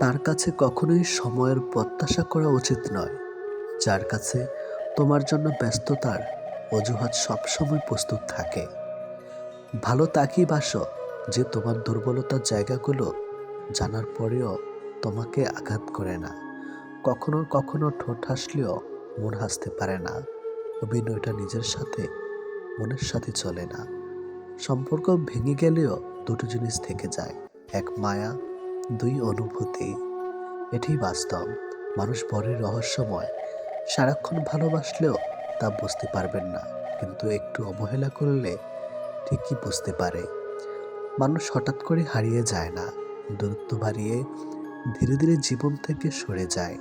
তার কাছে কখনোই সময়ের প্রত্যাশা করা উচিত নয়। যার কাছে তোমার জন্য ব্যস্ততার অজুহাত সবসময় প্রস্তুত থাকে। ভালো তাকিয়ে বাসো যে তোমার দুর্বলতার জায়গাগুলো জানার পরেও তোমাকে আঘাত করে না। কখনো কখনো ঠোঁট হাসলেও মন হাসতে পারে না। অভিনয়টা নিজের সাথে, মনের সাথে চলে না। সম্পর্ক ভেঙে গেলেও দুটো জিনিস থেকে যায়। এক মায়া দুই অনুভূতি। এটি বাস্তব। মানুষ বরের রহস্যময়। সারাক্ষণ ভালোবাসলেও তা বুঝতে পারবেন না। কিন্তু একটু অবহেলা করলে ঠিকই বুঝতে পারে। মানুষ হঠাৎ করে হারিয়ে যায় না। দূরত্ব বাড়িয়ে ধীরে ধীরে জীবন থেকে সরে যায়।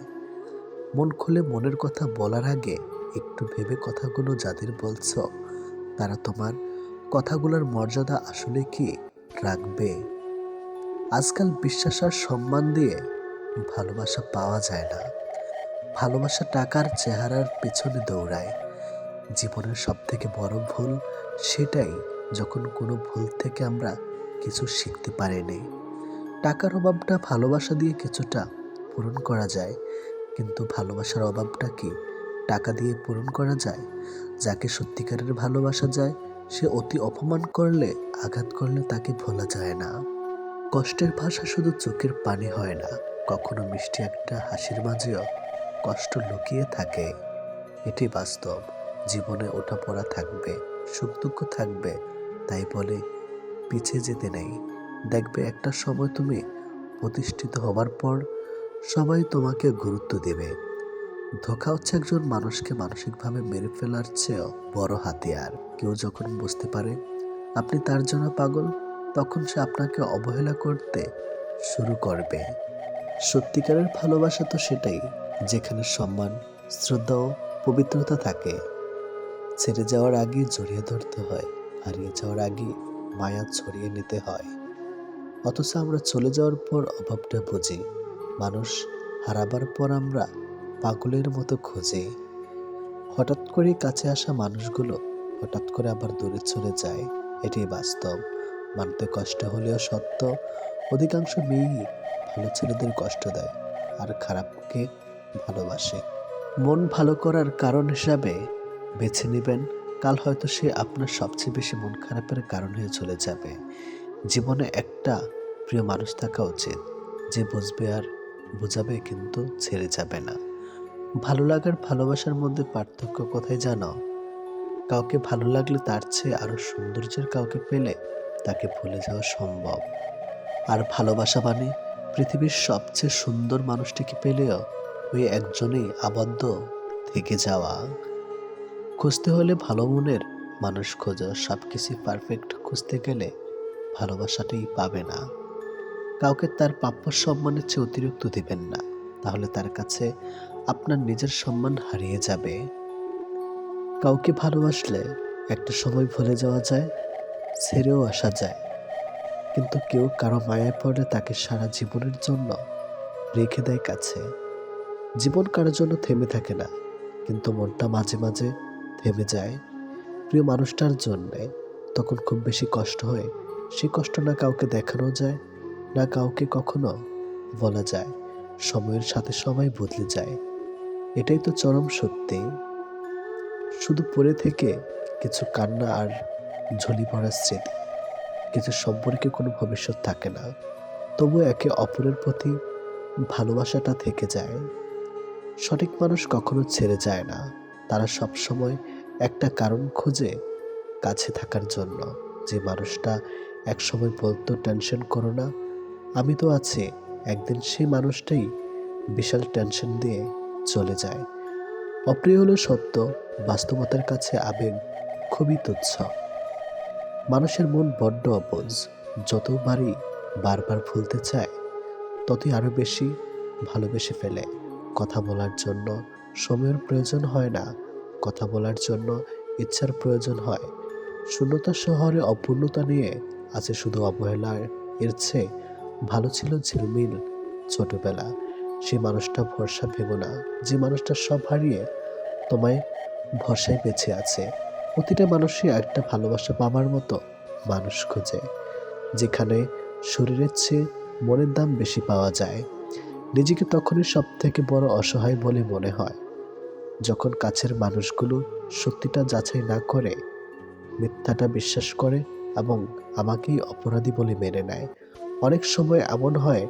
মন খুলে মনের কথা বলার আগে একটু ভেবে কথাগুলো যাদের বলছো, তারা তোমার কথাগুলোর মর্যাদা আসলে কি রাখবে? আজকাল বিশ্বাস আর সম্মান দিয়ে ভালোবাসা পাওয়া যায় না। ভালোবাসা টাকার চেহারার পেছনে দৌড়ায়। জীবনের সব থেকে বড় ভুল সেটাই যখন কোনো ভুল থেকে আমরা কিছু শিখতে পারিনি। টাকার অভাবটা ভালোবাসা দিয়ে কিছুটা পূরণ করা যায়। কিন্তু ভালোবাসার অভাবটা কি টাকা দিয়ে পূরণ করা যায়? যাকে সত্যিকারের ভালোবাসা যায়, সে অতি অপমান করলে, আঘাত করলে তাকে ভোলা যায় না। কষ্টের ভাষা শুধু চোখের পানি হয় না, কখনো মিষ্টি একটা হাসির মাঝেও কষ্ট লুকিয়ে থাকে। এটি বাস্তব, জীবনে ওঠা পড়া থাকবে, সুখ দুঃখ থাকবে, তাই বলে পিছিয়ে যেতে নেই। দেখবে একটা সময় তুমি প্রতিষ্ঠিত হবার পর সবাই তোমাকে গুরুত্ব দেবে। ধোকা হচ্ছে একজন মানুষকে মানসিকভাবে মেরে ফেলার চেয়েও বড় হাতিয়ার। কেউ যখন বুঝতে পারে আপনি তার জন্য পাগল তখন সে আপনাকে অবহেলা করতে শুরু করবে। সত্যিকারের ভালোবাসা তো সেটাই, যেখানে সম্মান, শ্রদ্ধা ও পবিত্রতা থাকে। ছেড়ে যাওয়ার আগে জড়িয়ে ধরতে হয়, হারিয়ে যাওয়ার আগে মায়া ছড়িয়ে নিতে হয়। অথচ আমরা চলে যাওয়ার পর অভাবটা বুঝি। মানুষ হারাবার পর আমরা পাগলের মতো খোঁজে। হঠাৎ করে কাছে আসা মানুষগুলো হঠাৎ করে আবার দূরে চলে যায় এটি বাস্তব। মানতে কষ্ট হলেও সত্য, অধিকাংশ মেয়েই ভালো ছেলেদের কষ্ট দেয় আর খারাপকে ভালোবাসে। মন ভালো করার কারণ হিসাবে বেছে নেবেন, কাল হয়তো সে আপনার সবচেয়ে বেশি মন খারাপের কারণ হয়ে চলে যাবে। জীবনে একটা প্রিয় মানুষ থাকা উচিত, যে বুঝবে আর বোঝাবে কিন্তু ছেড়ে যাবে না। ভালো লাগার ভালোবাসার মধ্যে পার্থক্য কোথায় জানো? কাউকে ভালো লাগলে তার চেয়ে আরও সৌন্দর্যের কাউকে পেলে তাকে ভুলে যাওয়া সম্ভব। আর ভালোবাসা মানে পৃথিবীর সবচেয়ে সুন্দর মানুষটিকে পেলেও ওই একজনেই আবদ্ধ থেকে যাওয়া। খুঁজতে হলে ভালো মনের মানুষ খোঁজো। সব কিছু পারফেক্ট খুঁজতে গেলে ভালোবাসাটাই পাবে না। কাউকে তার প্রাপ্য সম্মানের চেয়ে অতিরিক্ত দেবেন না। তাহলে তার কাছে আপনার নিজের সম্মান হারিয়ে যাবে। কাউকে ভালোবাসলে একটা সময় ভুলে যাওয়া যায়। ছেড়েও আসা যায়। কিন্তু কেউ কারও মায়ায় পড়লে তাকে সারা জীবনের জন্য রেখে দেয় কাছে। জীবন কারোর জন্য থেমে থাকে না, কিন্তু মনটা মাঝে মাঝে থেমে যায়। প্রিয় মানুষটার জন্যে তখন খুব বেশি কষ্ট হয়। সে কষ্ট না কাউকে দেখানো যায়, না কাউকে কখনো বলা যায়। সময়ের সাথে সবাই বদলে যায়। এটাই তো চরম সত্যি। শুধু পড়ে থেকে কিছু কান্না আর ঝুলি পড়ার স্মৃতি। কিছু সম্পর্কে কোনো ভবিষ্যৎ থাকে না। তবু একে অপরের প্রতি ভালোবাসাটা থেকে যায়। সঠিক মানুষ কখনো ছেড়ে যায় না। তারা সব সময় একটা কারণ খোঁজে কাছে থাকার জন্য। যে মানুষটা একসময় বলতো, টেনশন করো না, আমি তো আছি। একদিন সেই মানুষটাই বিশাল টেনশন দিয়ে চলে যায়। অপ্রিয় হলো সত্য, বাস্তবতার কাছে আবেগ খুবই তুচ্ছ। মানুষের মন বড্ড অবুঝ যতবারই বারবার ভুলতে চায়, ততই আরও বেশি ভালোবেসে ফেলে। কথা বলার জন্য সময়ের প্রয়োজন হয় না, কথা বলার জন্য ইচ্ছার প্রয়োজন হয়। শূন্যতা শহরে অপূর্ণতা নিয়ে আছে শুধু অবহেলার। এর চেয়ে ভালো ছিল ঝিলমিল ছোটবেলা। সে মানুষটা ভরসা ভেব না। যে মানুষটা সব হারিয়ে তোমায় ভরসায় বেঁচে আছে। প্রতিটা মানুষই একটা ভালোবাসা পাবার মতো মানুষ খোঁজে, যেখানে শরীরের চেয়ে মনের দাম বেশি পাওয়া যায়। নিজেকে তখনই সব থেকে বড় অসহায় বলে মনে হয়, যখন কাছের মানুষগুলো সত্যিটা যাচাই না করে, মিথ্যাটা বিশ্বাস করে এবং আমাকেই অপরাধী বলে মেনে নেয়। অনেক সময় এমন হয়,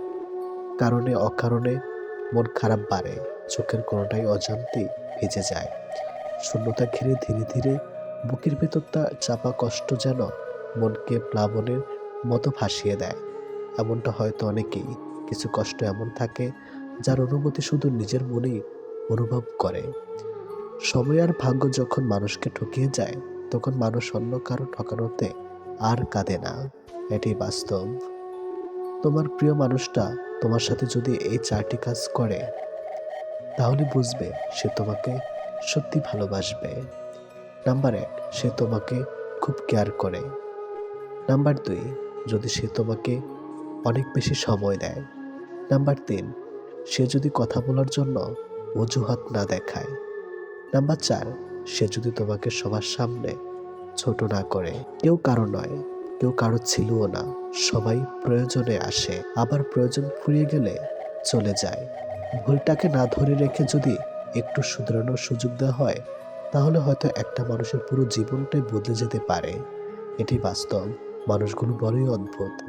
কারণে অকারণে মন খারাপ বাড়ে, চোখের কোনোটাই অজান্তেই ভেজে যায়। শূন্যতা ঘিরে ধীরে ধীরে বুকের ভেতরটা চাপা কষ্ট যেন মনকে প্লাবনের মতো ভাসিয়ে দেয়। এমনটা হয়তো অনেকেই। কিছু কষ্ট এমন থাকে যার অনুভূতি শুধু নিজের মনেই অনুভব করে। সময় আর ভাগ্য যখন মানুষকে ঠকিয়ে যায়, তখন মানুষ অন্য কারও ঠকানোতে আর কাঁদে না। এটি বাস্তব। তোমার প্রিয় মানুষটা তোমার সাথে যদি এই চারটি কাজ করে, তাহলে বুঝবে সে তোমাকে সত্যি ভালোবাসবে। নাম্বার এক, সে তোমাকে খুব কেয়ার করে। নাম্বার দুই, যদি সে তোমাকে অনেক বেশি সময় দেয়। নাম্বার তিন, সে যদি কথা বলার জন্য অজুহাত না দেখায়। নাম্বার চার, সে যদি তোমাকে সবার সামনে ছোট না করে। কেউ কারও নয়, কেউ কারও ছিলও না। সবাই প্রয়োজনে আসে। আবার প্রয়োজন ফুরিয়ে গেলে চলে যায়। ভুলটাকে না ধরে রেখে যদি একটু শুধরানোর সুযোগ দেওয়া হয় তাহলে হয়তো একটা মানুষের পুরো জীবনটাই বদলে যেতে পারে। এটি বাস্তব। মানুষগুলো বড়ই অদ্ভুত।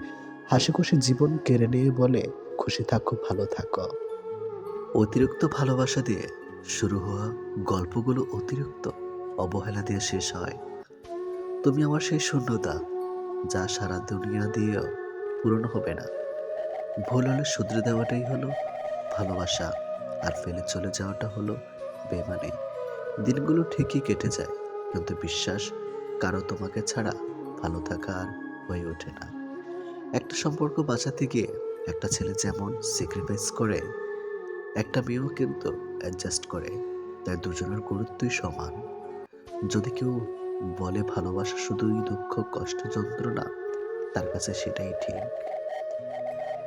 হাসি খুশি জীবন কেড়ে নিয়ে বলে, খুশি থাকো, ভালো থাকো। অতিরিক্ত ভালোবাসা দিয়ে শুরু হওয়া গল্পগুলো অতিরিক্ত অবহেলা দিয়ে শেষ হয়। তুমি আমার সেই শূন্যতা, যা সারা দুনিয়া দিয়েও পূরণ হবে না। ভুল হলে শুধরে দেওয়াটাই হলো ভালোবাসা, আর ফেলে চলে যাওয়াটা হলো বেমানে। দিনগুলো ঠিকই কেটে যায়, কিন্তু বিশ্বাস কারও তোমাকে ছাড়া ভালো থাকা আর হয়ে ওঠে না। একটা সম্পর্ক বাঁচাতে গিয়ে একটা ছেলে যেমন স্যাক্রিফাইস করে, একটা মেয়েও কিন্তু অ্যাডজাস্ট করে, তাই দুজনের গুরুত্বই সমান। যদি কেউ বলে ভালোবাসা শুধুই দুঃখ, কষ্ট, যন্ত্রণা, তার কাছে সেটাই ঠিক।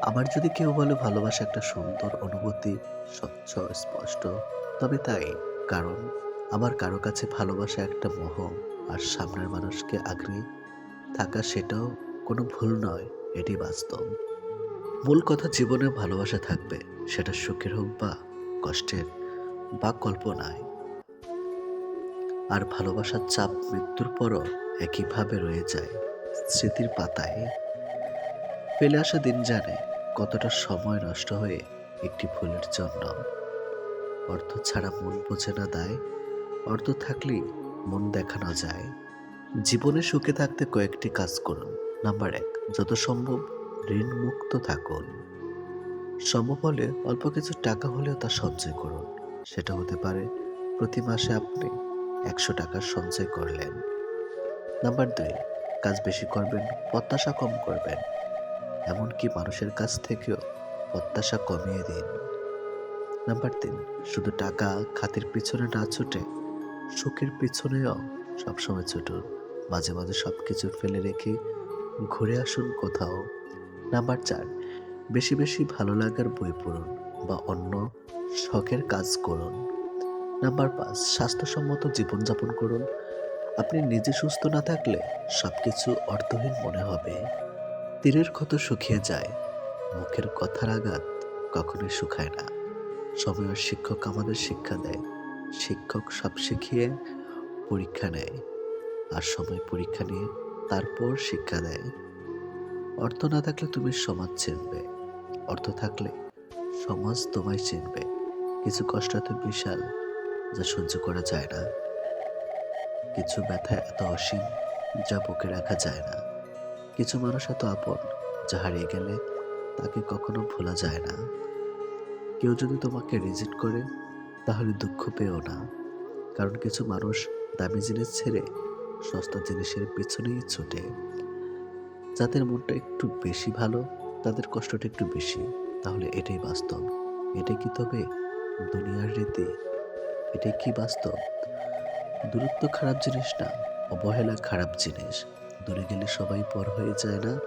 আবার যদি কেউ বলে ভালোবাসা একটা সুন্দর অনুভূতি, স্বচ্ছ, স্পষ্ট, তবে তাই কারণ আমার কারও কাছে ভালোবাসা একটা মোহ আর সামনের মানুষকে আগ্রহী থাকা সেটাও কোনো ভুল নয়, এটি বাস্তব। মূল কথা জীবনে ভালোবাসা থাকবে, সেটা সুখের হোক বা কষ্টের, বা কল্পনায়। আর ভালোবাসার চাপ মৃত্যুর পরও একইভাবে রয়ে যায়, স্মৃতির পাতায়। ফেলে আসা দিন জানে কতটা সময় নষ্ট হয়ে একটি ভুলের জন্য অর্থ ছাড়া মন বোঝে না দায় অর্থ থাকলেই মন দেখানো যায়। জীবনে সুখে থাকতে কয়েকটি কাজ করুন। নাম্বার এক, যত সম্ভব ঋণ মুক্ত থাকুন। সম্ভব হলে অল্প কিছু টাকা হলেও তা সঞ্চয় করুন। সেটা হতে পারে প্রতি মাসে আপনি একশো টাকা সঞ্চয় করলেন। নাম্বার দুই, কাজ বেশি করবেন, প্রত্যাশা কম করবেন। এমনকি মানুষের কাছ থেকেও প্রত্যাশা কমিয়ে দিন। নাম্বার তিন, শুধু টাকা খাতের পিছনে না ছুটে সুখের পিছনেও সবসময় ছুটুন মাঝে মাঝে সব কিছু ফেলে রেখে ঘুরে আসুন কোথাও। নাম্বার চার, বেশি বেশি ভালো লাগার বই পড়ুন বা অন্য শখের কাজ করুন। নাম্বার পাঁচ, স্বাস্থ্যসম্মত জীবনযাপন করুন। আপনি নিজে সুস্থ না থাকলে সব কিছু অর্থহীন মনে হবে। তীরের ক্ষত শুকিয়ে যায়, মুখের কথার আঘাত কখনোই শুকায় না। সময়ের শিক্ষক আমাদের শিক্ষা দেয়। শিক্ষক সব শিখিয়ে পরীক্ষা নেয় আর সময় পরীক্ষা নিয়ে তারপর শিক্ষা দেয়। অর্থ না থাকলে তুমি সমাজ চিনবে, অর্থ থাকলে সমাজ তোমায় চিনবে। কিছু কষ্ট এত বিশাল যা সহ্য করা যায় না। কিছু ব্যথা এত অসীম যা বুকে রাখা যায় না। কিছু মানুষ এত আপন যা হারিয়ে গেলে তাকে কখনো ভোলা যায় না। কেউ যদি তোমাকে রিজেক্ট করে তাহলে দুঃখ পেও না। কারণ কিছু মানুষ দামি জিনিস ছেড়ে সস্তা জিনিসের পেছনেই ছোটে। যাদের মনটা একটু বেশি ভালো, তাদের কষ্টটা একটু বেশি। তাহলে এটাই বাস্তব। এটা কি তবে দুনিয়ার রীতি? এটাই কি বাস্তব? দূরত্ব খারাপ জিনিস না, অবহেলা খারাপ জিনিস। দূরে গেলে সবাই পর হয়ে যায় না,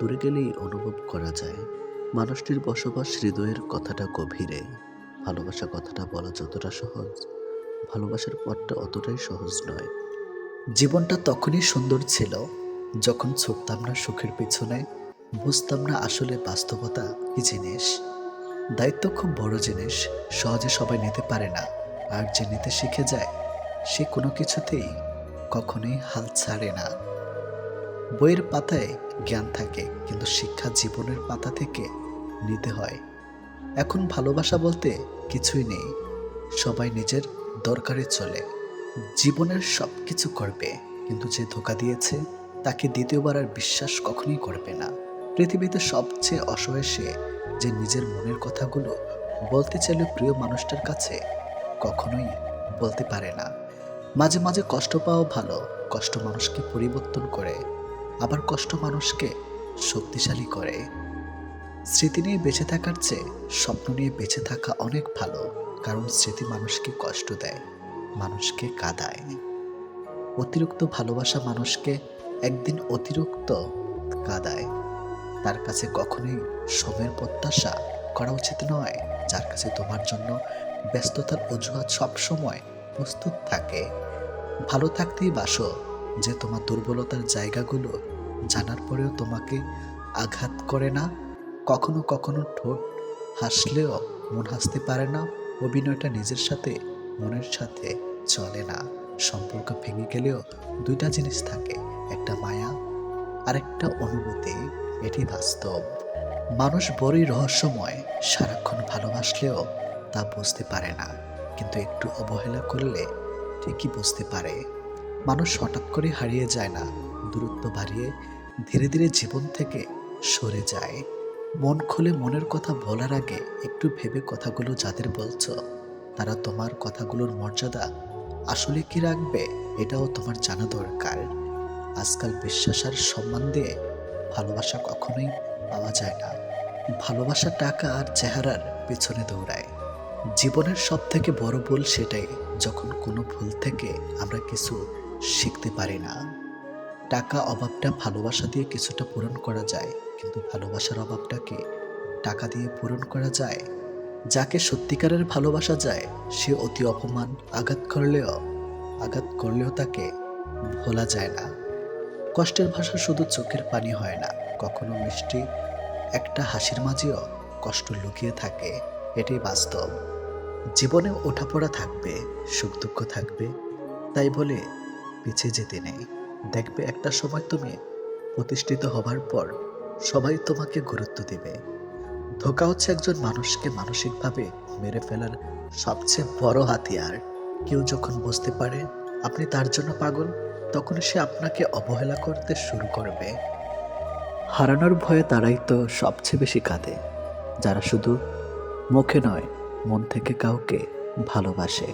দূরে গেলেই অনুভব করা যায়। মানুষটির বসবাস হৃদয়ের কথাটা গভীরে। ভালোবাসা কথাটা বলা যতটা সহজ, ভালোবাসার পথটা অতটাই সহজ নয়। জীবনটা তখনই সুন্দর ছিল যখন ছুটতাম না সুখের পিছনে, বুঝতাম না আসলে বাস্তবতা কি জিনিস। দায়িত্ব খুব বড় জিনিস, সহজে সবাই নিতে পারে না, আর যে নিতে শিখে যায়, সে কোনো কিছুতেই কখনোই হাল ছাড়ে না। বইয়ের পাতায় জ্ঞান থাকে, কিন্তু শিক্ষা জীবনের পাতা থেকে নিতে হয়। এখন ভালোবাসা বলতে কিছুই নেই। সবাই নিজের দরকারে চলে। জীবনের সব কিছু করবে, কিন্তু যে ধোকা দিয়েছে, তাকে দ্বিতীয়বার আর বিশ্বাস কখনোই করবে না। পৃথিবীতে সবচেয়ে অসহায় সে যে নিজের মনের কথাগুলো বলতে চাইলে প্রিয় মানুষটার কাছে কখনোই বলতে পারে না। মাঝে মাঝে কষ্ট পাওয়া ভালো, কষ্ট মানুষকে পরিবর্তন করে, আবার কষ্ট মানুষকে শক্তিশালী করে। স্মৃতি নিয়ে বেঁচে থাকার চেয়ে স্বপ্ন নিয়ে বেঁচে থাকা অনেক ভালো, কারণ স্মৃতি মানুষকে কষ্ট দেয়, মানুষকে কাঁদায়। অতিরিক্ত ভালোবাসা মানুষকে একদিন অতিরিক্ত কাঁদায়। তার কাছে কখনোই সময়ের প্রত্যাশা করা উচিত নয়, যার কাছে তোমার জন্য ব্যস্ততার অজুহাত সবসময় প্রস্তুত থাকে। ভালো থাকতেই বাসো, যে তোমার দুর্বলতার জায়গাগুলো জানার পরেও তোমাকে আঘাত করে না। কখনো কখনো ঠোঁট হাসলেও মন হাসতে পারে না। অভিনয়টা নিজের সাথে, মনের সাথে চলে না। সম্পর্ক ভেঙে গেলেও দুইটা জিনিস থাকে, একটা মায়া আর একটা অনুভূতি। এটি বাস্তব। মানুষ বড়ই রহস্যময়, সারাক্ষণ ভালোবাসলেও তা বুঝতে পারে না। কিন্তু একটু অবহেলা করলে ঠিকই বুঝতে পারে। মানুষ হঠাৎ করে হারিয়ে যায় না, দূরত্ব বাড়িয়ে ধীরে ধীরে জীবন থেকে সরে যায়। মন খুলে মনের কথা বলার আগে একটু ভেবে কথাগুলো যাদের বলছ, তারা তোমার কথাগুলোর মর্যাদা আসলে কি রাখবে এটাও তোমার জানা দরকার। আজকাল বিশ্বাস আর সম্মান দিয়ে ভালোবাসা কখনোই পাওয়া যায় না। ভালোবাসা টাকা আর চেহারার পেছনে দৌড়ায়। জীবনের সব থেকে বড় ভুল সেটাই যখন কোনো ভুল থেকে আমরা কিছু শিখতে পারি না। টাকা অভাবটা ভালোবাসা দিয়ে কিছুটা পূরণ করা যায়। কিন্তু ভালোবাসার অভাবটাকে টাকা দিয়ে পূরণ করা যায়। যাকে সত্যিকারের ভালোবাসা যায়, সে অতি অপমান, আঘাত করলেও আঘাত করলেও তাকে ভোলা যায় না। কষ্টের ভাষা শুধু চোখের পানি হয় না, কখনো মিষ্টি, একটা হাসির মাঝেও কষ্ট লুকিয়ে থাকে, এটাই বাস্তব। জীবনে ওঠাপড়া থাকবে, সুখ দুঃখ থাকবে, তাই বলে পিছিয়ে যেতে নেই। দেখবে একটা সময় তুমি প্রতিষ্ঠিত হবার পর সবাই তোমাকে গুরুত্ব দেবে। ধোকা হচ্ছে একজন মানুষকে মানসিকভাবে মেরে ফেলার সবচেয়ে বড় হাতিয়ার। কেউ যখন বুঝতে পারে আপনি তার জন্য পাগল, তখন সে আপনাকে অবহেলা করতে শুরু করবে। হারানোর ভয়ে তারাই তো সবচেয়ে বেশি কাঁদে। যারা শুধু মুখে নয়, মন থেকে কাউকে ভালোবাসে।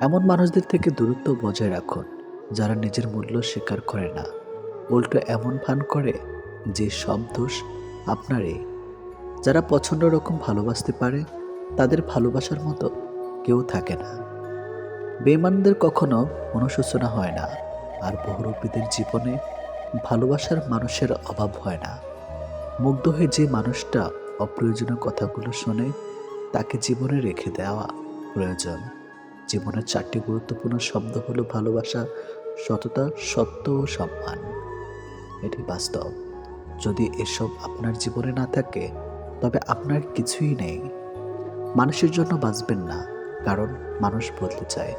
এমন মানুষদের থেকে দূরত্ব বজায় রাখুন, যারা নিজের মূল্য স্বীকার করে না। উল্টো এমন ভান করে যে সব দোষ আপনারে যারা পছন্দ রকম ভালোবাসতে পারে, তাদের ভালোবাসার মতো কেউ থাকে না। বেমানদের কখনো অনুশোচনা হয় না, আর বহুরূপীদের জীবনে ভালোবাসার মানুষের অভাব হয় না। মুগ্ধ হয়ে যে মানুষটা অপ্রয়োজনীয় কথাগুলো শোনে, তাকে জীবনে রেখে দেওয়া প্রয়োজন। জীবনের চারটি গুরুত্বপূর্ণ শব্দ হলো ভালোবাসা, সততা, সত্য ও সম্মান। এটি বাস্তব। যদি এসব আপনার জীবনে না থাকে, তবে আপনার কিছুই নেই। মানুষের জন্য বাঁচবেন না, কারণ মানুষ বদলে চায়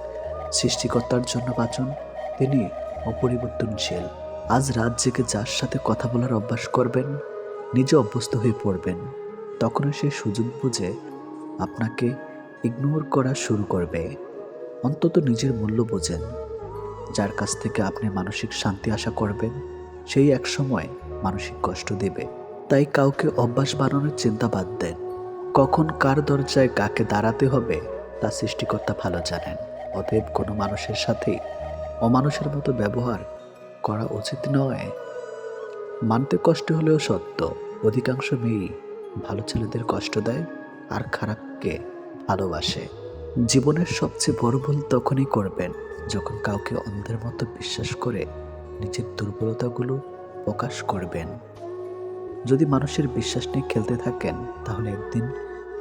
সৃষ্টিকর্তার জন্য বাঁচুন, তিনি অপরিবর্তনশীল। আজ রাত জেগে যার সাথে কথা বলার অভ্যাস করবেন, নিজে অভ্যস্ত হয়ে পড়বেন। তখনই সে সুযোগ বুঝে আপনাকে ইগনোর করা শুরু করবে। অন্তত নিজের মূল্য বোঝেন। যার কাছ থেকে আপনি মানসিক শান্তি আশা করবেন, সেই এক সময় মানসিক কষ্ট দেবে। তাই কাউকে অভ্যাস বানানোর চিন্তা বাদ দেন। কখন কার দরজায় কাকে দাঁড়াতে হবে, তা সৃষ্টিকর্তা ভালো জানেন। অতএব কোনো মানুষের সাথেই অমানুষের মতো ব্যবহার করা উচিত নয়। মানতে কষ্ট হলেও সত্য, অধিকাংশ মেয়েই ভালো ছেলেদের কষ্ট দেয় আর খারাপকে ভালোবাসে। জীবনের সবচেয়ে বড় ভুল তখনই করবেন যখন কাউকে অন্ধের মতো বিশ্বাস করে নিজের দুর্বলতাগুলো প্রকাশ করবেন। যদি মানুষের বিশ্বাস নিয়ে খেলতে থাকেন, তাহলে একদিন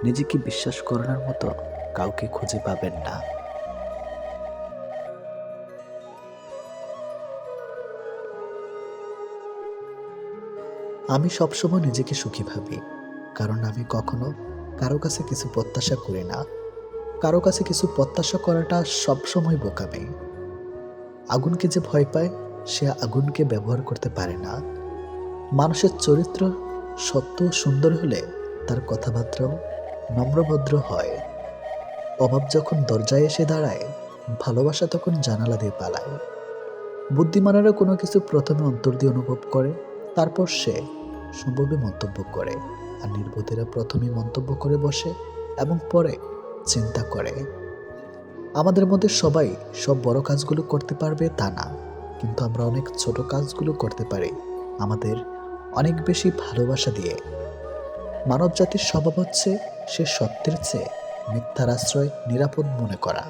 নিজেকে বিশ্বাস করানোর মতো কাউকে খুঁজে পাবেন না। আমি সবসময় নিজেকে সুখী ভাবি, কারণ আমি কখনো কারও কাছে কিছু প্রত্যাশা করি না। কারও কাছে কিছু প্রত্যাশা করাটা সবসময় বোকামি। আগুনকে যে ভয় পায় সে আগুনকে ব্যবহার করতে পারে না। মানুষের চরিত্র সত্য সুন্দর হলে তার কথাবার্তাও নম্রভদ্র হয়। অভাব যখন দরজায় এসে দাঁড়ায়, ভালোবাসা তখন জানালা দিয়ে পালায়। বুদ্ধিমানেরা কোনো কিছু প্রথমে অন্তর দিয়ে অনুভব করে, তারপর সে সম্ভবে মন্তব্য করে। আর নির্বোধেরা প্রথমে মন্তব্য করে বসে এবং পরে চিন্তা করে। আমাদের মধ্যে সবাই সব বড় কাজগুলো করতে পারবে তা না। কিন্তু আমরা অনেক ছোট কাজগুলো করতে পারি। আমাদের অনেক বেশি ভালোবাসা দিয়ে। মানব জাতির স্বভাব হচ্ছে সে সত্যের চেয়ে মিথ্যার আশ্রয় নিরাপদ মনে করা।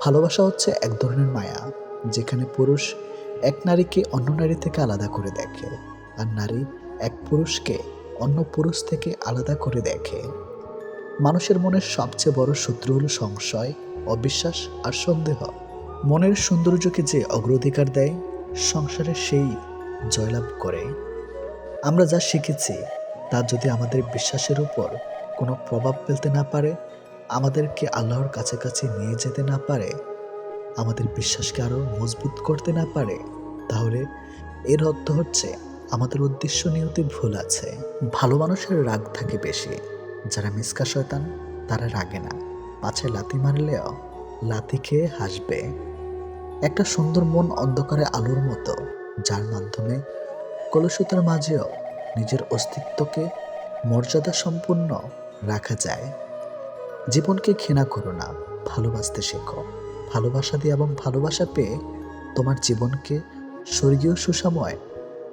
ভালোবাসা হচ্ছে এক ধরনের মায়া, যেখানে পুরুষ এক নারীকে অন্য নারী থেকে আলাদা করে দেখে আর নারী এক পুরুষকে অন্য পুরুষ থেকে আলাদা করে দেখে। মানুষের মনের সবচেয়ে বড় শত্রু হল সংশয়, অবিশ্বাস আর সন্দেহ। মনের সৌন্দর্যকে যে অগ্রাধিকার দেয় সংসারে সেই জয়লাভ করে। আমরা যা শিখেছি, তা যদি আমাদের বিশ্বাসের উপর কোনো প্রভাব ফেলতে না পারে, আমাদেরকে আল্লাহর কাছাকাছি নিয়ে যেতে না পারে, আমাদের বিশ্বাসকে আরও মজবুত করতে না পারে, তাহলে এর অর্থ হচ্ছে আমাদের উদ্দেশ্য নিয়তে ভুল আছে। ভালো মানুষের রাগ থাকে বেশি। যারা মিসকা শয়তান, তারা রাগে না। পাছে লাথি মারলেও লাথি খেয়ে হাসবে। একটা সুন্দর মন অন্ধকারে আলোর মতো, যার মাধ্যমে কলুষতার মাঝেও নিজের অস্তিত্বকে মর্যাদা সম্পন্ন রাখা যায়। জীবনকে ঘৃণা করো না, ভালোবাসতে শেখো। ভালোবাসা দিয়ে এবং ভালোবাসা পেয়ে তোমার জীবনকে স্বর্গীয় সুষময়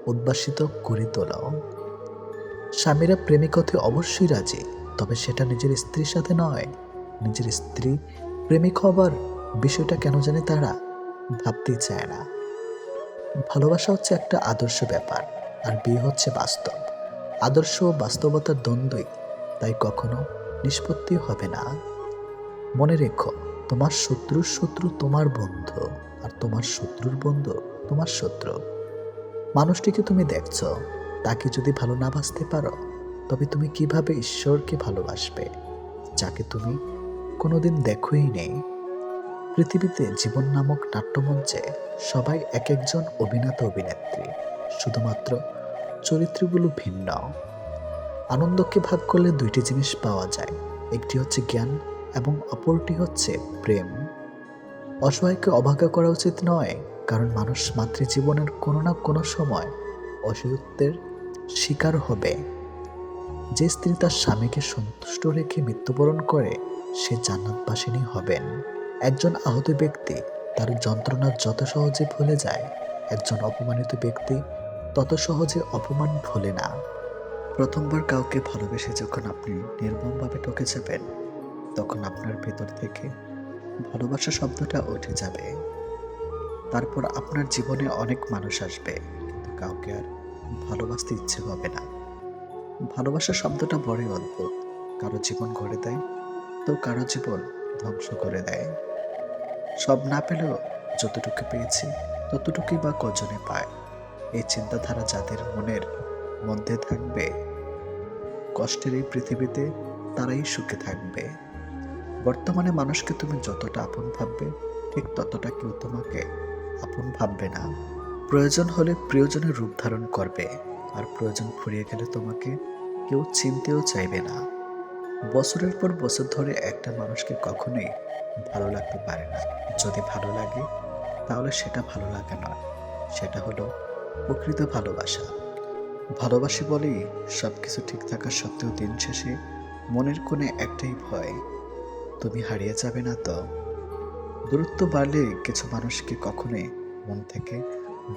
উদ্ভাসিত করে তোলো। স্বামীরা প্রেমিক হতে অবশ্যই রাজি, তবে সেটা নিজের স্ত্রীর সাথে নয়। নিজের স্ত্রী প্রেমিক হবার বিষয়টা কেন জানে তারা? ভাবতেই চায় না। ভালোবাসা হচ্ছে একটা আদর্শ ব্যাপার, আর বিয়ে হচ্ছে বাস্তব। আদর্শ বাস্তবতার দ্বন্দ্বই, তাই কখনো নিষ্পত্তি হবে না। মনে রেখো, তোমার শত্রুর শত্রু তোমার বন্ধু, আর তোমার শত্রুর বন্ধু তোমার শত্রু। মানুষটিকে তুমি দেখছ, তাকে যদি ভালো না বাসতে পারো, তবে তুমি কীভাবে ঈশ্বরকে ভালোবাসবে, যাকে তুমি কোনোদিন দেখোই নেই? পৃথিবীতে জীবন নামক নাট্যমঞ্চে সবাই এক একজন অভিনেতা অভিনেত্রী। শুধুমাত্র চরিত্রগুলো ভিন্ন। আনন্দকে ভাগ করলে দুইটি জিনিস পাওয়া যায়। একটি হচ্ছে জ্ঞান এবং অপরটি হচ্ছে প্রেম। অসহায়কে অবজ্ঞা করা উচিত নয়, কারণ মানুষ মাতৃজীবনের কোনো না কোনো সময় অসহায়ত্বের শিকার হবে। যে স্ত্রী তার স্বামীকে সন্তুষ্ট রেখে মৃত্যুবরণ করে, সে জান্নাতবাসিনী হবেন। একজন আহত ব্যক্তি তার যন্ত্রণা যত সহজে ভুলে যায়, একজন অপমানিত ব্যক্তি তত সহজে অপমান ভোলে না। প্রথমবার কাউকে ভালোবেসে যখন আপনি নির্মমভাবে টকে যাবেন, তখন আপনার ভেতর থেকে ভালোবাসা শব্দটা উঠে যাবে। তারপর আপনার জীবনে অনেক মানুষ আসবে, কিন্তু কাউকে আর ভালোবাসতে ইচ্ছে হবে না। ভালোবাসা শব্দটা বড়ই অদ্ভুত। কারও জীবন গড়ে দেয়, তো কারও জীবন ধ্বংস করে দেয়। সব না পেলেও যতটুকু পেয়েছি, ততটুকুই বা কজনে পায়। এই চিন্তাধারা যাদের মনের মধ্যে থাকবে, কষ্টের এই পৃথিবীতে তারাই সুখে থাকবে। বর্তমানে মানুষকে তুমি যতটা আপন ভাববে, ঠিক ততটা কেউ তোমাকে আপন ভাববে না। প্রয়োজন হলে প্রিয়জনের রূপ ধারণ করবে, আর প্রয়োজন ফুরিয়ে গেলে তোমাকে কেউ চিনতেও চাইবে না। বছরের পর বছর ধরে একটা মানুষকে কখনোই ভালো লাগতে পারে না। যদি ভালো লাগে, তাহলে সেটা ভালো লাগে নয়। সেটা হলো প্রকৃত ভালোবাসা। ভালোবাসি বলেই সব কিছু ঠিক থাকা সত্ত্বেও দিন শেষে মনের কোণে একটাই ভয়, তুমি হারিয়ে যাবে না তো। দূরত্ব বাড়লে কিছু মানুষকে কখনোই মন থেকে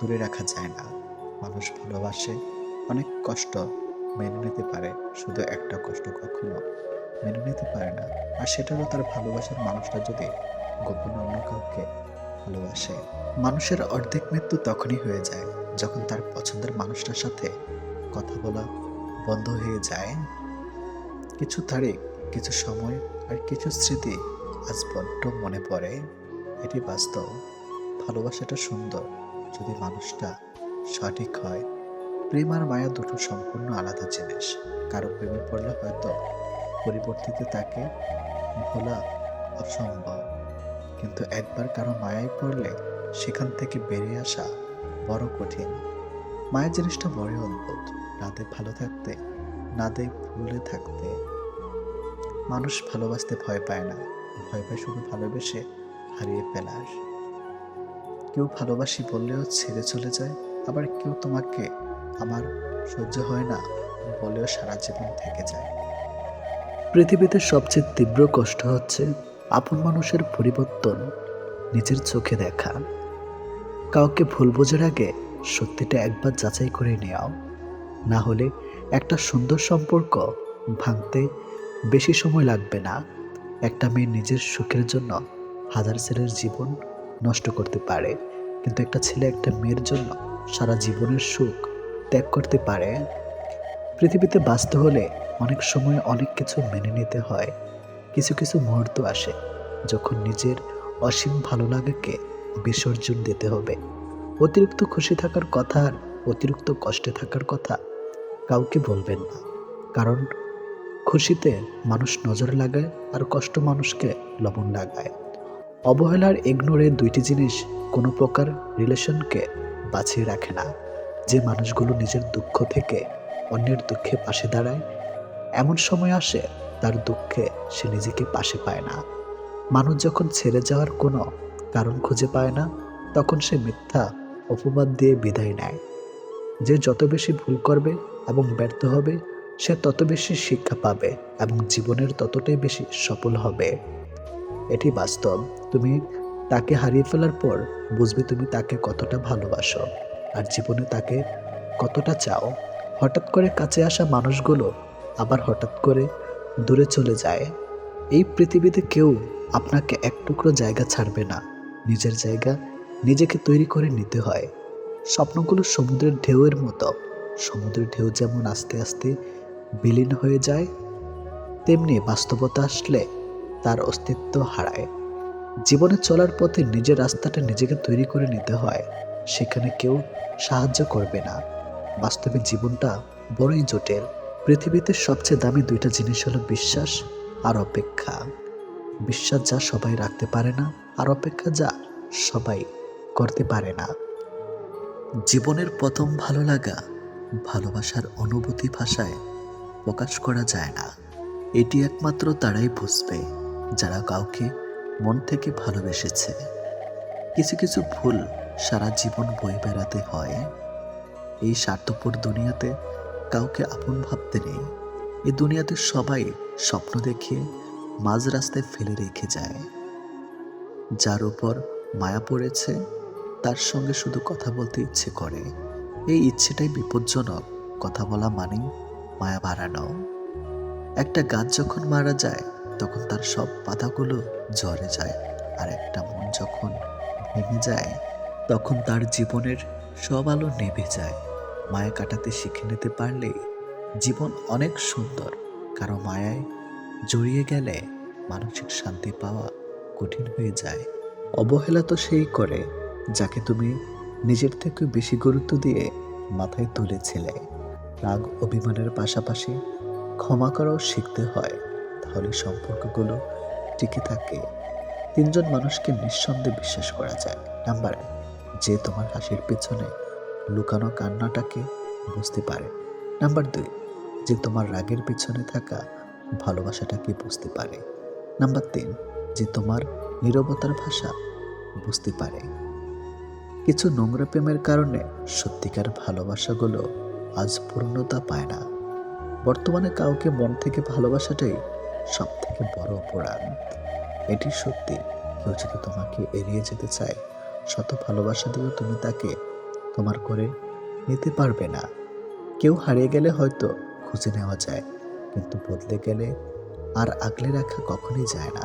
দূরে রাখা যায় না। মানুষ ভালোবাসে, অনেক কষ্ট মেনে নিতে পারে, শুধু একটা কষ্ট কখনো। মেনে নিতে পারে না। আর সেটা হলো তার ভালোবাসার মানুষটা যদি গোপনে অন্য কাউকে ভালোবাসে, মানুষের অর্ধেক মৃত্যু তখনই হয়ে যায় যখন তার পছন্দের মানুষটার সাথে কথা বলা বন্ধ হয়ে যায়। কিছু তারিখ, কিছু সময় আর কিছু স্মৃতি আজ বড্ড মনে পড়ে। এটি বাস্তব। ভালোবাসাটা সুন্দর। যদি মানুষটা সঠিক হয়, প্রেম আর মায়া দুটো সম্পূর্ণ আলাদা জিনিস। কারও প্রেমে পড়লে হয়তো পরিবর্তিত তাকে ভোলা অসম্ভব। কিন্তু একবার কারও মায়ায় পড়লে সেখান থেকে বেরিয়ে আসা বড় কঠিন। মায়ের জিনিসটা বড় অদ্ভুত। রাতে ভালো থাকতে নাতে ভুলে থাকতে। মানুষ ভালোবাসতে ভয় পায় না। ভয় পায় শুধু ভালোবেসে হারিয়ে ফেলার। কেউ ভালোবাসি বললেও ছেড়ে চলে যায়। আবার কেউ তোমাকে আমার সহ্য হয় না বলেও সারা জীবন থেকে যায়। পৃথিবীতে সবচেয়ে তীব্র কষ্ট হচ্ছে আপন মানুষের পরিবর্তন, নিজের চোখে দেখা। কাউকে ভুল বোঝার আগে সত্যিটা একবার যাচাই করে নেওয়া। না হলে একটা সুন্দর সম্পর্ক ভাঙতে বেশি সময় লাগবে না। একটা মেয়ে নিজের সুখের জন্য হাজার ছেলের জীবন নষ্ট করতে পারে, কিন্তু একটা ছেলে একটা মেয়ের জন্য সারা জীবনের সুখ ত্যাগ করতে পারে। পৃথিবীতে বাঁচতে হলে অনেক সময় অনেক কিছু মেনে নিতে হয়। কিছু কিছু মুহূর্ত আসে যখন নিজের অসীম ভালো লাগাকে বিসর্জন দিতে হবে। অতিরিক্ত খুশি থাকার কথা আর অতিরিক্ত কষ্টে থাকার কথা কাউকে বলবেন না। কারণ খুশিতে মানুষ নজর লাগায় আর কষ্ট মানুষকে লবণ লাগায়। অবহেলার ইগনোরে দুইটি জিনিস কোনো প্রকার রিলেশনকে বাঁচিয়ে রাখে না। যে মানুষগুলো নিজের দুঃখ থেকে অন্যের দুঃখে পাশে দাঁড়ায় এমন সময় আসে, তার দুঃখে সে নিজেকে পাশে পায় না। মানুষ যখন ছেড়ে যাওয়ার কোনো কারণ খুঁজে পায় না, তখন সে মিথ্যা অপবাদ দিয়ে বিদায় নেয়। যে যত বেশি ভুল করবে এবং ব্যর্থ হবে, সে তত বেশি শিক্ষা পাবে এবং জীবনের ততটাই বেশি সফল হবে। এটি বাস্তব। তুমি তাকে হারিয়ে ফেলার পর বুঝবে তুমি তাকে কতটা ভালোবাসো। আর জীবনে তাকে কতটা চাও। হঠাৎ করে কাছে আসা মানুষগুলো হঠাৎ করে দূরে চলে যায়। এই পৃথিবীতে কেউ আপনাকে এক টুকরো জায়গা ছাড়বে না। নিজের জায়গা নিজেকে তৈরি করে নিতে হয়। স্বপ্নগুলো সমুদ্রের ঢেউয়ের মতো। সমুদ্রের ঢেউ যেমন আস্তে আস্তে বিলীন হয়ে যায়, তেমনি বাস্তবতা আসলে তার অস্তিত্ব হারায়। জীবনে চলার পথে নিজের রাস্তাটা নিজেকে তৈরি করে নিতে হয়। সেখানে কেউ সাহায্য করবে না। বাস্তবে জীবনটা বড়ই জটিল। পৃথিবীতে সবচেয়ে দামি দুইটা জিনিস হলো বিশ্বাস আর অপেক্ষা। বিশ্বাস যা সবাই রাখতে পারে না আর অপেক্ষা যা সবাই করতে পারে না। জীবনের প্রথম ভালো লাগা ভালোবাসার অনুভূতি ভাষায় প্রকাশ করা যায় না। এটি একমাত্র তারাই বুঝবে যারা কাউকে মন থেকে ভালোবেসেছে। কিছু কিছু ভুল সারা জীবন বই বেড়াতে হয়। এই স্বার্থপর দুনিয়াতে কাউকে আপন ভাবতে নেই। এ দুনিয়াতে সবাই স্বপ্ন দেখিয়ে মাঝ রাস্তায় ফেলে রেখে যায়। যার উপর মায়া পড়েছে, তার সঙ্গে শুধু কথা বলতে ইচ্ছে করে। এই ইচ্ছেটাই বিপজ্জনক। কথা বলা মানেই মায়া বাড়ানো। একটা গাছ যখন মারা যায়, তখন তার সব পাতাগুলো ঝরে যায়। আর একটা মন যখন ভেঙে যায়, তখন তার জীবনের সব আলো নেভে যায়। মায়া কাটাতে শিখে নিতে পারলে জীবন অনেক সুন্দর। কারও মায়ায় জড়িয়ে গেলে মানসিক শান্তি পাওয়া কঠিন হয়ে যায়। অবহেলা তো সেই করে যাকে তুমি নিজের থেকে বেশি গুরুত্ব দিয়ে মাথায় তুলেছিলে। রাগ অভিমানের পাশাপাশি ক্ষমা করাও শিখতে হয়, তাহলে সম্পর্কগুলো টিকে থাকে। তিনজন মানুষকে নিঃসন্দেহে বিশ্বাস করা যায়। নাম্বার যে তোমার হাসির পেছনে লুকানো কান্নাটাকে বুঝতে পারে। নাম্বার দুই, যে তোমার রাগের পিছনে থাকা ভালোবাসাটাকে বুঝতে পারে। নাম্বার তিন, যে তোমার নীরবতার ভাষা বুঝতে পারে। কিছু নোংরা প্রেমের কারণে সত্যিকার ভালোবাসাগুলো আজ পূর্ণতা পায় না। বর্তমানে কাউকে মন থেকে ভালোবাসাটাই সব থেকে বড় অপরাধ। এটি সত্যি। কেউ যদি তোমাকে এড়িয়ে যেতে চায়, শত ভালোবাসা দিয়েও তুমি তাকে তোমার করে নিতে পারবে না। কেউ হারিয়ে গেলে হয়তো খুঁজে নেওয়া যায়, কিন্তু বদলে গেলে আর আগলে রাখা কখনোই যায় না।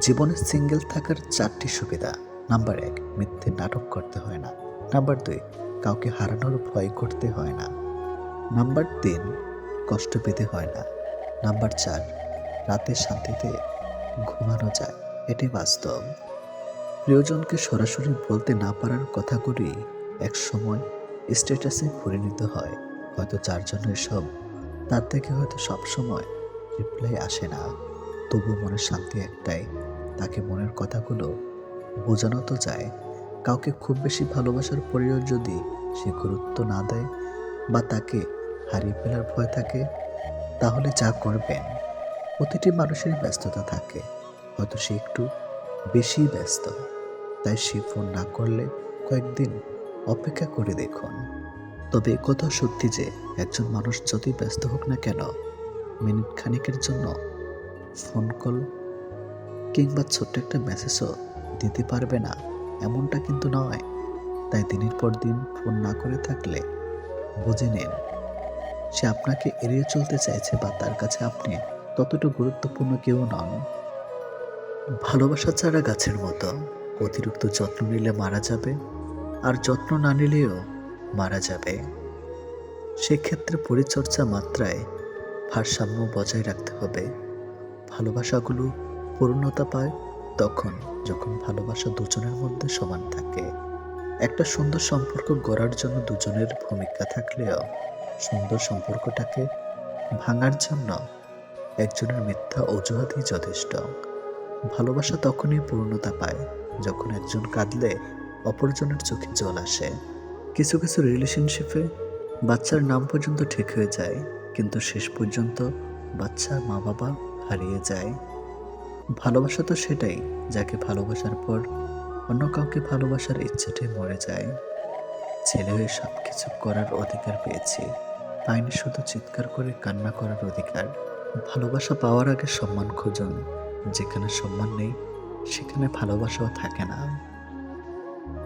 জীবনে সিঙ্গেল থাকার চারটি সুবিধা। নাম্বার এক, মিথ্যে নাটক করতে হয় না। নাম্বার দুই, কাউকে হারানোর ভয় করতে হয় না। নাম্বার তিন, কষ্ট পেতে হয় না। নাম্বার চার, রাতে শান্তিতে ঘুমানো যায়। এটি বাস্তব। প্রিয়জনকে সরাসরি বলতে না পারার কথাগুলি এক সময় স্ট্যাটাসে পরিণত হয়। হয়তো চারজনের সব। তার থেকে হয়তো সব সময় রিপ্লাই আসে না। তবু মনের শান্তি একটাই। তাকে মনের কথাগুলো বোঝানো তো যায়। কাউকে খুব বেশি ভালোবাসার পরেও যদি সে গুরুত্ব না দেয় বা তাকে হারিয়ে ফেলার ভয় থাকে, তাহলে যা করবেন, প্রতিটি মানুষের ব্যস্ততা থাকে। হয়তো সে একটু বেশি ব্যস্ত। তাই সে ফোন না করলে কয়েকদিন অপেক্ষা করে দেখুন। তবে কথা সত্যি যে, একজন মানুষ যতই ব্যস্ত হোক না কেন, মিনিট খানিকের জন্য ফোন কল কিংবা ছোট্ট একটা মেসেজও দিতে পারবে না, এমনটা কিন্তু নয়। তাই দিনের পর দিন ফোন না করে থাকলে বুঝে নিন, সে আপনাকে এড়িয়ে চলতে চাইছে বা তার কাছে আপনি ততটা গুরুত্বপূর্ণ কেউ নন। ভালোবাসা ছাড়া গাছের মতো অতিরিক্ত যত্ন নিলে মারা যাবে। আর যত্ন না নিলেও মারা যাবে। সেক্ষেত্রে পরিচর্যা মাত্রায় ভারসাম্য বজায় রাখতে হবে। ভালোবাসাগুলো পূর্ণতা পায় তখন যখন ভালোবাসা দুজনের মধ্যে সমান থাকে। একটা সুন্দর সম্পর্ক গড়ার জন্য দুজনের ভূমিকা থাকলেও সুন্দর সম্পর্কটাকে ভাঙার জন্য একজনের মিথ্যা অজুহাতই যথেষ্ট। ভালোবাসা তখনই পূর্ণতা পায় যখন একজন কাঁদলে অপরজনের চোখে জল আসে। কিছু কিছু রিলেশনশিপে বাচ্চার নাম পর্যন্ত ঠিক হয়ে যায়, কিন্তু শেষ পর্যন্ত বাচ্চার মা বাবা হারিয়ে যায়। ভালোবাসা তো সেটাই, যাকে ভালোবাসার পর অন্য কাউকে ভালোবাসার ইচ্ছেটাই মরে যায়। ছেলে হয়ে সব কিছু করার অধিকার পেয়েছি পাইনি শুধু চিৎকার করে কান্না করার অধিকার। ভালোবাসা পাওয়ার আগে সম্মান খুঁজুন, যেখানে সম্মান নেই, সেখানে ভালোবাসাও থাকে না।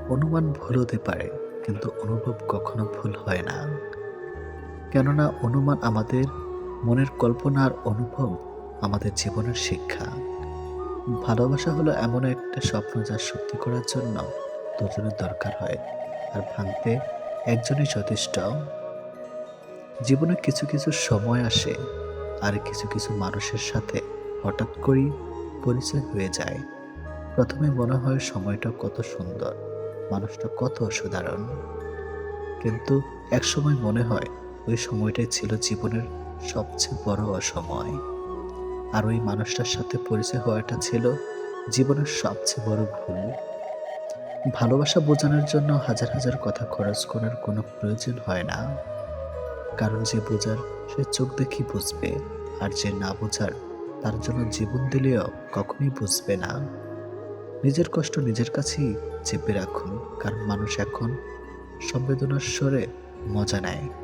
অনুমান ভুল হতে পারে, কিন্তু অনুভব কখনো ভুল হয় না। কেননা অনুমান আমাদের মনের কল্পনা আর অনুভব আমাদের জীবনের শিক্ষা। ভালোবাসা হলো এমন একটা স্বপ্ন যা সত্যি করার জন্য দুজনের দরকার হয় আর ভাঙতে একজনই যথেষ্ট। জীবনে কিছু কিছু সময় আসে আর কিছু কিছু মানুষের সাথে হঠাৎ করেই পরিচয় হয়ে যায়। প্রথমে মনে হয় সময়টা কত সুন্দর। মানুষটা কত অসাধারণ। কিন্তু একসময় মনে হয় ওই সময়টাই ছিল জীবনের সবচেয়ে বড় অসময়। আর ওই মানুষটার সাথে পরিচয় হওয়াটা ছিল জীবনের সবচেয়ে বড় ভুল। ভালোবাসা বোঝানোর জন্য হাজার হাজার কথা খরচ করার কোনো প্রয়োজন হয় না। কারণ যে বোঝার, সে চোখ দেখি বুঝবে। আর যে না বোঝার, তার জন্য জীবন দিলেও কখনোই বুঝবে না। নিজের কষ্ট নিজের কাছেই চেপে রাখুন কারণ মানুষ এখন সংবেদনার স্বরে মজা নেয়।